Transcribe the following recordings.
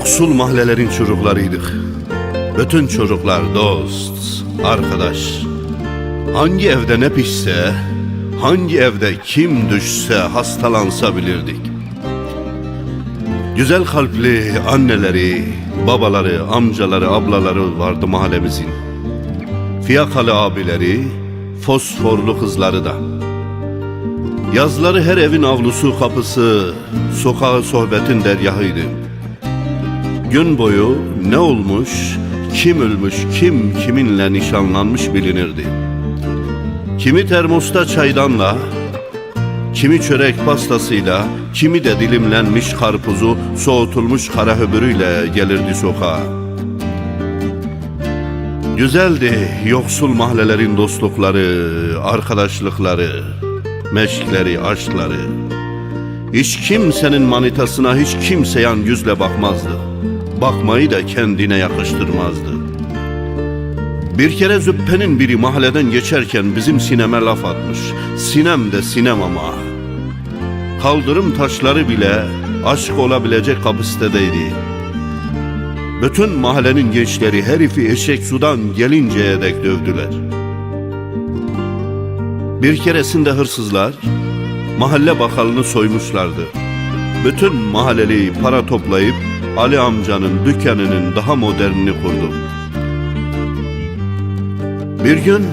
Yoksul mahallelerin çocuklarıydık. Bütün çocuklar dost, arkadaş. Hangi evde ne pişse, hangi evde kim düşse hastalansa bilirdik. Güzel kalpli anneleri, babaları, amcaları, ablaları vardı mahallemizin. Fiyakalı abileri, fosforlu kızları da. Yazları her evin avlusu kapısı, sokağı sohbetin dergahıydı. Gün boyu ne olmuş, kim ölmüş, kim kiminle nişanlanmış bilinirdi. Kimi termosta çaydanla, kimi çörek pastasıyla, kimi de dilimlenmiş karpuzu soğutulmuş kara höbürüyle gelirdi sokağa. Güzeldi yoksul mahallelerin dostlukları, arkadaşlıkları, meşkleri, aşkları. Hiç kimsenin manitasına hiç kimse yan yüzle bakmazdı. Bakmayı da kendine yakıştırmazdı. Bir kere züppenin biri mahalleden geçerken bizim sineme laf atmış. Sinem de sinem ama. Kaldırım taşları bile aşk olabilecek kapasitedeydi. Bütün mahallenin gençleri herifi eşek sudan gelinceye dek dövdüler. Bir keresinde hırsızlar mahalle bakalını soymuşlardı. Bütün mahalleli para toplayıp Ali amcanın dükkanının daha modernini kurdu. Bir gün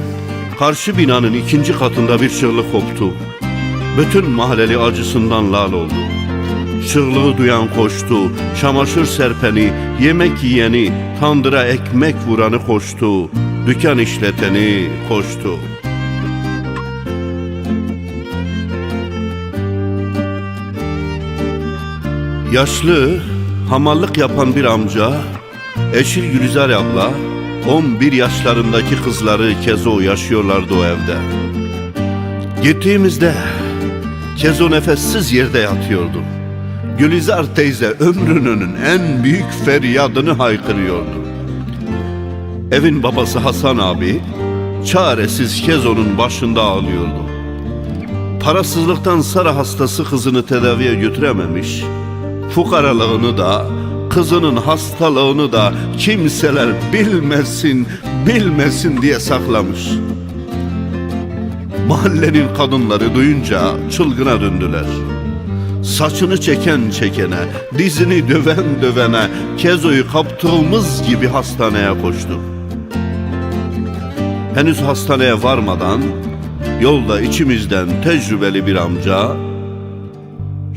karşı binanın ikinci katında bir çığlık koptu. Bütün mahalleli acısından lal oldu. Çığlığı duyan koştu, çamaşır serpeni, yemek yiyeni, tandıra ekmek vuranı koştu, dükkan işleteni koştu. Yaşlı, hamallık yapan bir amca, eşi Gülizar abla, 11 yaşlarındaki kızları Kezo yaşıyorlardı o evde. Gittiğimizde Kezo nefessiz yerde yatıyordu. Gülizar teyze ömrünün en büyük feryadını haykırıyordu. Evin babası Hasan abi çaresiz Kezo'nun başında ağlıyordu. Parasızlıktan Sara hastası kızını tedaviye götürememiş. Fukaralığını da, kızının hastalığını da kimseler bilmesin, bilmesin diye saklamış. Mahallenin kadınları duyunca çılgına döndüler. Saçını çeken çekene, dizini döven dövene, Kezo'yu kaptığımız gibi hastaneye koştu. Henüz hastaneye varmadan yolda içimizden tecrübeli bir amca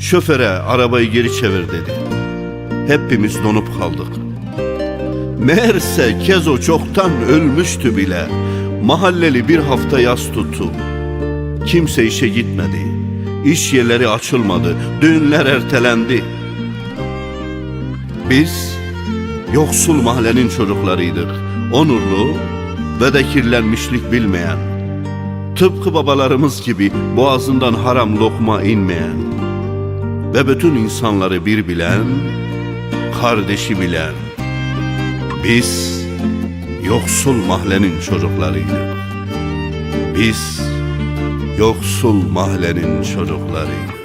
şoföre arabayı geri çevir dedi. Hepimiz donup kaldık. Meğerse Kezo çoktan ölmüştü bile. Mahalleli bir hafta yas tuttu. Kimse işe gitmedi. İş yerleri açılmadı. Düğünler ertelendi. Biz yoksul mahallenin çocuklarıydık. Onurlu ve de kirlenmişlik bilmeyen. Tıpkı babalarımız gibi boğazından haram lokma inmeyen ve bütün insanları bir bilen, kardeşi bilen. Biz yoksul mahallenin çocuklarıydık. Biz yoksul mahallenin çocuklarıydık.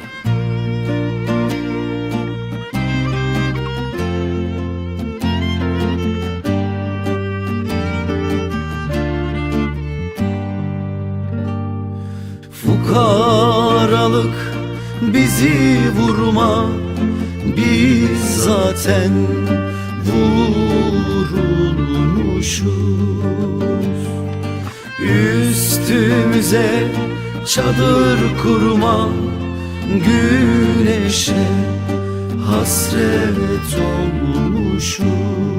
Fukaralık bizi vurma. Biz zaten vurulmuşuz. Üstümüze çadır kurma. Güneşe hasret olmuşuz